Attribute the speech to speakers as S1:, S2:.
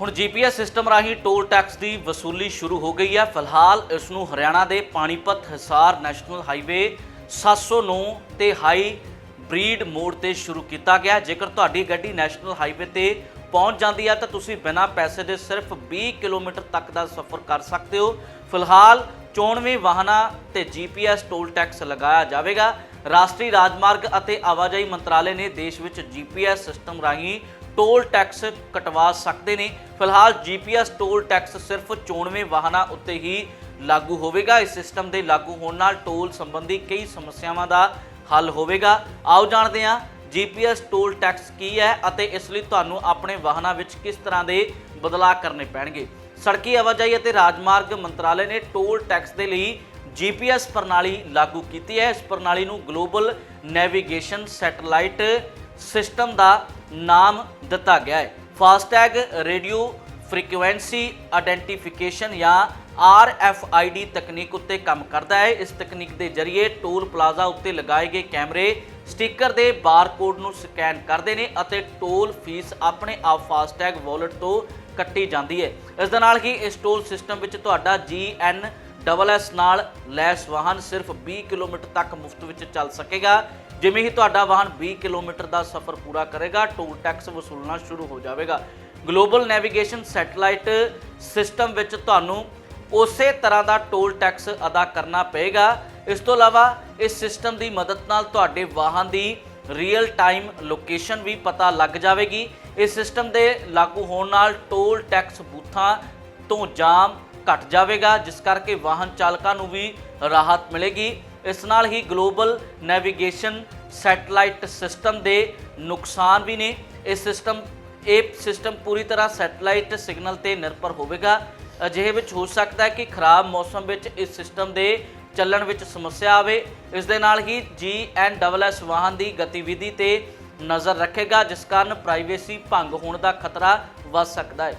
S1: ਹੁਣ GPS system ਰਾਹੀਂ toll tax ਦੀ ਵਸੂਲੀ ਸ਼ੁਰੂ ਹੋ ਗਈ ਹੈ। ਫਿਲਹਾਲ ਇਸ ਨੂੰ ਹਰਿਆਣਾ ਦੇ ਪਾਣੀਪਤ ਹਿਸਾਰ ਨੈਸ਼ਨਲ ਹਾਈਵੇ 709 ਤੇ ਹਾਈ ਬਰੀਡ ਮੋੜ ਤੇ ਸ਼ੁਰੂ ਕੀਤਾ ਗਿਆ ਜੇਕਰ ਤੁਹਾਡੀ ਗੱਡੀ ਨੈਸ਼ਨਲ ਹਾਈਵੇ ਤੇ ਪਹੁੰਚ ਜਾਂਦੀ ਹੈ ਤਾਂ ਤੁਸੀਂ ਬਿਨਾਂ ਪੈਸੇ ਦੇ ਸਿਰਫ 20 ਕਿਲੋਮੀਟਰ ਤੱਕ ਦਾ ਸਫ਼ਰ ਕਰ ਸਕਦੇ ਹੋ। ਫਿਲਹਾਲ 94 ਵਾਹਨਾਂ ਤੇ ਜੀਪੀਐਸ ਟੋਲ ਟੈਕਸ ਲਗਾਇਆ ਜਾਵੇਗਾ। ਰਾਸ਼ਟਰੀ ਰਾਜਮਾਰਗ ਅਤੇ ਆਵਾਜਾਈ ਮੰਤਰਾਲੇ ਨੇ ਦੇਸ਼ ਵਿੱਚ ਜੀਪੀਐਸ ਸਿਸਟਮ ਰਾਹੀਂ ਟੋਲ ਟੈਕਸ ਕਟਵਾ ਸਕਦੇ ਨੇ। ਫਿਲਹਾਲ ਜੀਪੀਐਸ ਟੋਲ ਟੈਕਸ ਸਿਰਫ 94 ਵਾਹਨਾਂ ਉੱਤੇ ਹੀ ਲਾਗੂ ਹੋਵੇਗਾ। ਇਸ ਸਿਸਟਮ ਦੇ ਲਾਗੂ ਹੋਣ ਨਾਲ ਟੋਲ ਸੰਬੰਧੀ ਕਈ ਸਮੱਸਿਆਵਾਂ ਦਾ ਹੱਲ ਹੋਵੇਗਾ। ਆਓ ਜਾਣਦੇ ਹਾਂ ਜੀਪੀਐਸ ਟੋਲ ਟੈਕਸ ਕੀ ਹੈ ਅਤੇ ਇਸ ਲਈ ਤੁਹਾਨੂੰ ਆਪਣੇ ਵਾਹਨਾਂ ਵਿੱਚ ਕਿਸ ਤਰ੍ਹਾਂ ਦੇ ਬਦਲਾਅ ਕਰਨੇ ਪੈਣਗੇ। ਸੜਕੀ ਆਵਾਜਾਈ ਅਤੇ ਰਾਜਮਾਰਗ ਮੰਤਰਾਲੇ ਨੇ ਟੋਲ ਟੈਕਸ ਦੇ ਲਈ ਜੀਪੀਐਸ ਪ੍ਰਣਾਲੀ ਲਾਗੂ ਕੀਤੀ ਹੈ। ਇਸ ਪ੍ਰਣਾਲੀ ਨੂੰ ਗਲੋਬਲ ਨੈਵੀਗੇਸ਼ਨ ਸੈਟੇਲਾਈਟ ਸਿਸਟਮ ਦਾ ਨਾਮ ਦਿੱਤਾ ਗਿਆ ਹੈ। ਫਾਸਟੈਗ, ਰੇਡੀਓ ਫ੍ਰੀਕੁਐਂਸੀ ਆਇਡੈਂਟੀਫਿਕੇਸ਼ਨ ਜਾਂ RFID ਤਕਨੀਕ ਉੱਤੇ ਕੰਮ ਕਰਦਾ ਹੈ। ਇਸ ਤਕਨੀਕ ਦੇ ਜ਼ਰੀਏ ਟੋਲ ਪਲਾਜ਼ਾ ਉੱਤੇ ਲਗਾਏ ਗਏ ਕੈਮਰੇ ਸਟicker ਦੇ ਬਾਰਕੋਡ ਨੂੰ ਸਕੈਨ ਕਰਦੇ ਨੇ ਅਤੇ ਟੋਲ ਫੀਸ ਆਪਣੇ ਆਪ ਫਾਸਟੈਗ ਵਾਲਟ ਤੋਂ ਕੱਟੀ ਜਾਂਦੀ ਹੈ। ਇਸ ਦੇ ਨਾਲ ਹੀ ਇਸ ਟੋਲ ਸਿਸਟਮ ਵਿੱਚ ਤੁਹਾਡਾ GN ਡਬਲ ਐਸ ਨਾਲ ਲੈਸ ਵਾਹਨ ਸਿਰਫ 20 ਕਿਲੋਮੀਟਰ ਤੱਕ ਮੁਫਤ ਵਿੱਚ ਚੱਲ ਸਕੇਗਾ। ਜਿਵੇਂ ਹੀ ਤੁਹਾਡਾ ਵਾਹਨ 20 ਕਿਲੋਮੀਟਰ ਦਾ ਸਫ਼ਰ ਪੂਰਾ ਕਰੇਗਾ, ਟੋਲ ਟੈਕਸ ਵਸੂਲਣਾ ਸ਼ੁਰੂ ਹੋ ਜਾਵੇਗਾ। ਗਲੋਬਲ ਨੈਵੀਗੇਸ਼ਨ ਸੈਟੇਲਾਈਟ ਸਿਸਟਮ ਵਿੱਚ ਤੁਹਾਨੂੰ ਉਸੇ ਤਰ੍ਹਾਂ ਦਾ ਟੋਲ ਟੈਕਸ ਅਦਾ ਕਰਨਾ ਪਏਗਾ। ਇਸ ਤੋਂ ਇਲਾਵਾ ਇਸ ਸਿਸਟਮ ਦੀ ਮਦਦ ਨਾਲ ਤੁਹਾਡੇ ਵਾਹਨ ਦੀ ਰੀਅਲ ਟਾਈਮ ਲੋਕੇਸ਼ਨ ਵੀ ਪਤਾ ਲੱਗ ਜਾਵੇਗੀ। ਇਸ ਸਿਸਟਮ ਦੇ ਲਾਗੂ ਹੋਣ ਨਾਲ ਟੋਲ ਟੈਕਸ ਬੂਥਾਂ ਤੋਂ ਜਾਮ ਘਟ ਜਾਵੇਗਾ, ਜਿਸ ਕਰਕੇ ਵਾਹਨ ਚਾਲਕਾਂ ਨੂੰ ਵੀ ਰਾਹਤ ਮਿਲੇਗੀ। ਇਸ ਨਾਲ ਹੀ ਗਲੋਬਲ ਨੈਵੀਗੇਸ਼ਨ ਸੈਟਲਾਈਟ ਸਿਸਟਮ ਦੇ ਨੁਕਸਾਨ ਵੀ ਨੇ। ਇਸ ਸਿਸਟਮ, ਇਹ ਸਿਸਟਮ ਪੂਰੀ ਤਰ੍ਹਾਂ ਸੈਟੇਲਾਈਟ ਸਿਗਨਲ ਤੇ ਨਿਰਭਰ ਹੋਵੇਗਾ। ਅਜਿਹੇ ਵਿੱਚ ਹੋ ਸਕਦਾ ਹੈ ਕਿ ਖਰਾਬ ਮੌਸਮ ਵਿੱਚ ਇਸ ਸਿਸਟਮ ਦੇ ਚੱਲਣ ਵਿੱਚ ਸਮੱਸਿਆ ਆਵੇ। ਇਸ ਦੇ ਨਾਲ ਹੀ GNSS ਵਾਹਨ ਦੀ ਗਤੀਵਿਧੀ ਤੇ ਨਜ਼ਰ ਰੱਖੇਗਾ, ਜਿਸ ਕਾਰਨ ਪ੍ਰਾਈਵੇਸੀ ਭੰਗ ਹੋਣ ਦਾ ਖਤਰਾ ਵੱਧ ਸਕਦਾ ਹੈ।